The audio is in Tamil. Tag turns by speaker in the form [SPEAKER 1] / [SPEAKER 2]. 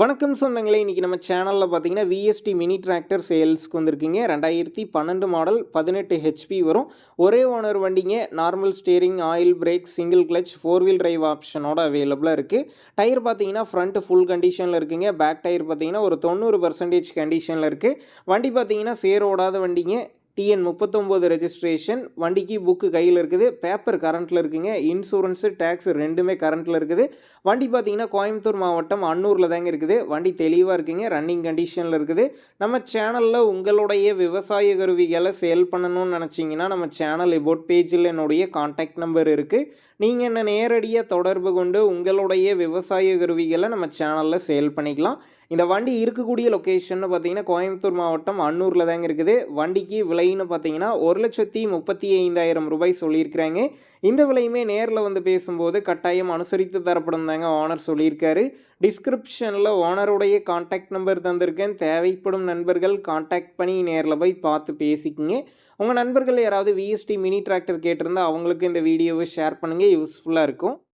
[SPEAKER 1] வணக்கம் சொந்தங்களே இன்றைக்கி நம்ம சேனலில் பார்த்தீங்கன்னா விஎஸ்டி மினி டிராக்டர் சேல்ஸ்க்கு வந்திருக்கீங்க. ரெண்டாயிரத்தி பன்னெண்டு மாடல் பதினெட்டு ஹெச்பி வரும். ஒரே ஓனர் வண்டிங்க normal steering oil brake single clutch four wheel drive ஆப்ஷனோட அவைலபிளாக இருக்குது டயர் பார்த்தீங்கன்னா ஃப்ரண்ட் ஃபுல் கண்டிஷனில் இருக்குங்க. பேக் டயர் பார்த்தீங்கன்னா ஒரு தொண்ணூறு பர்சன்டேஜ் கண்டிஷனில் இருக்குது வண்டி பார்த்தீங்கன்னா சேரோடாத வண்டிங்க. டிஎன் முப்பத்தொம்போது ரெஜிஸ்ட்ரேஷன் வண்டிக்கு புக்கு கையில் இருக்குது. பேப்பர் கரண்ட்டில் இருக்குங்க. இன்சூரன்ஸு டேக்ஸ் ரெண்டுமே கரண்ட்டில் இருக்குது. வண்டி பார்த்தீங்கன்னா கோயம்புத்தூர் மாவட்டம் அன்னூரில் தாங்க இருக்குது. வண்டி தெளிவாக இருக்குங்க. ரன்னிங் கண்டிஷனில் இருக்குது. நம்ம சேனலில் உங்களுடைய விவசாய கருவிகளை சேல் பண்ணணும்னு நினச்சிங்கன்னா நம்ம சேனல் எபோட் பேஜில் என்னுடைய காண்டாக்ட் நம்பர் இருக்குது நீங்கள் என்ன நேரடியாக தொடர்பு கொண்டு உங்களுடைய விவசாய கருவிகளை நம்ம சேனலில் சேல் பண்ணிக்கலாம். இந்த வண்டி இருக்கக்கூடிய லொக்கேஷன் பார்த்தீங்கன்னா கோயம்புத்தூர் மாவட்டம் அன்னூரில் தாங்க இருக்குது. வண்டிக்கு விலைன்னு பார்த்தீங்கன்னா ஒரு லட்சத்தி முப்பத்தி ஐந்தாயிரம் ரூபாய் சொல்லியிருக்கிறாங்க. இந்த விலையுமே நேரில் வந்து பேசும்போது கட்டாயம் அனுசரித்து தரப்படும் தாங்க ஓனர் சொல்லியிருக்காரு. டிஸ்கிரிப்ஷனில் ஓனருடைய காண்டாக்ட் நம்பர் தந்திருக்கேன். தேவைப்படும் நண்பர்கள் காண்டாக்ட் பண்ணி நேரில் போய் பார்த்து பேசிக்கிங்க. உங்கள் நண்பர்கள் யாராவது விஎஸ்டி மினி டிராக்டர் கேட்டிருந்தால் அவங்களுக்கு இந்த வீடியோவை ஷேர் பண்ணுங்கள் யூஸ்ஃபுல்லாக இருக்கும்.